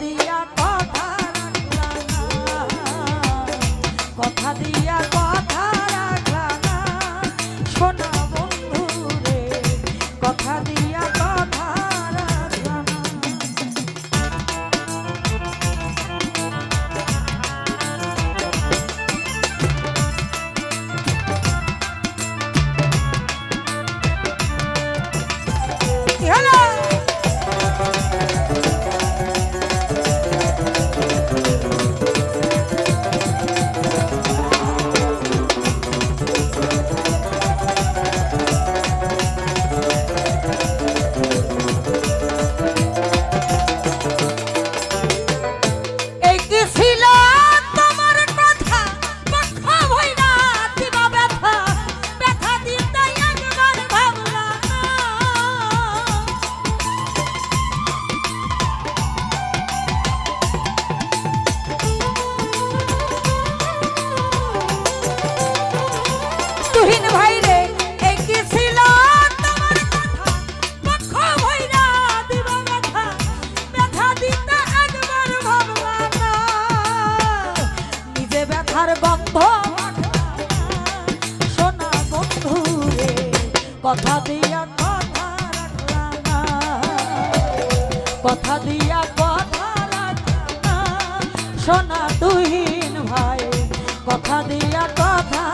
দিয়া কথা রাখলা না। কথা দিয়া কথা রাখলা না। শোনা কথা দিয়া কথা দিয়া কথা রাখলাম। কথা দিয়া কথা রাখলাম। সোনা তুহিন ভাই কথা দিয়া কথা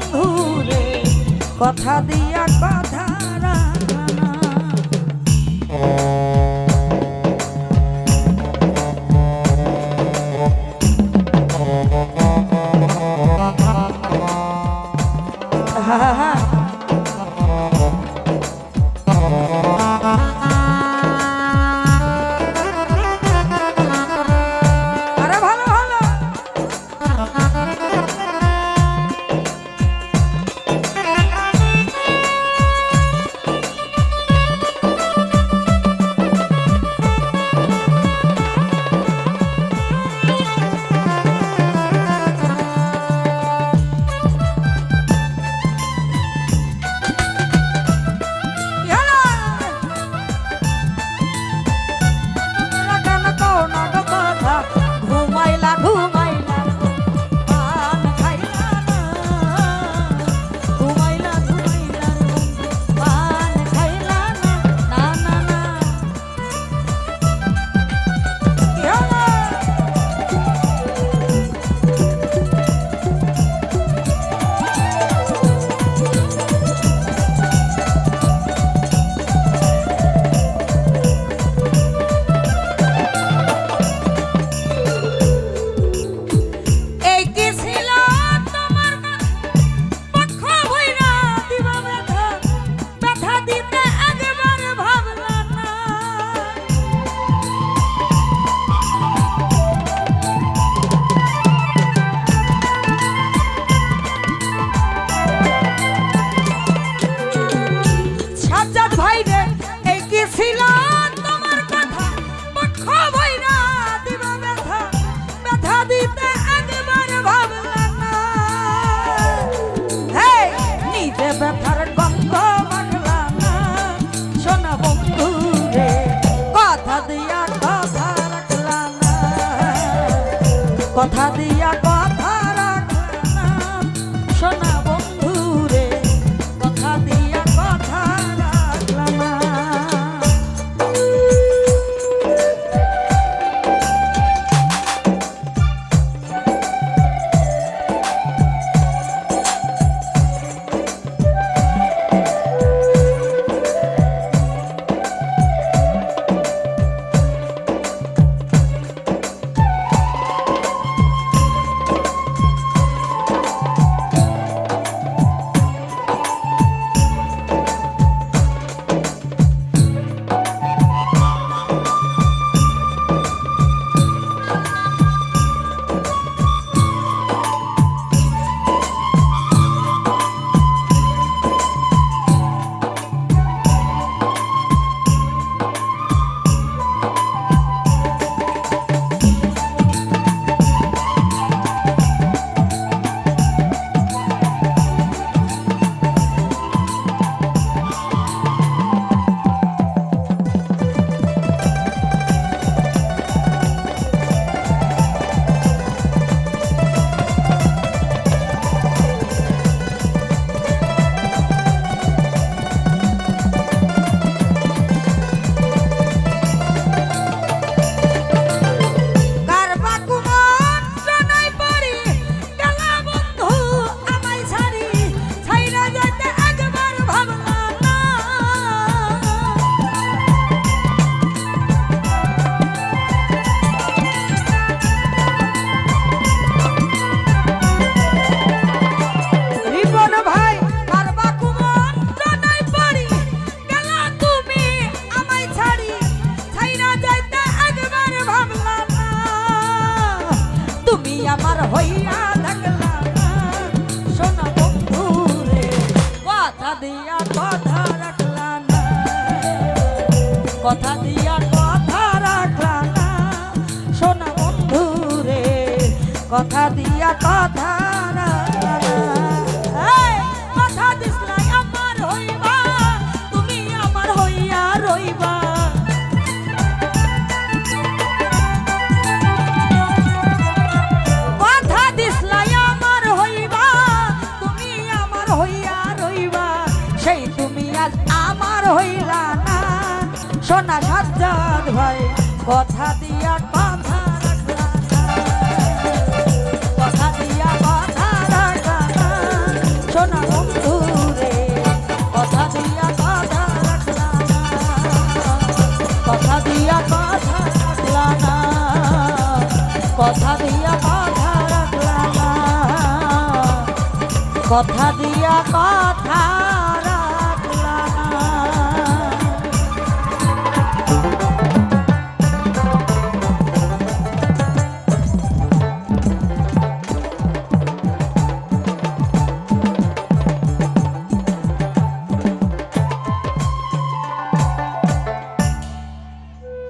সোনা বন্ধু রে কথা দিয়া কথা কথা দিয়া কথা দিয়া কথা কথা তুমি আমার হইয়া রইবা। কথা আমার তুমি আমার হইয়া রইবা। সেই তুমি আজ না। সোনা সাজ্জাদ ভাই, কথা দিয়া কথা কথা দিয়া কথা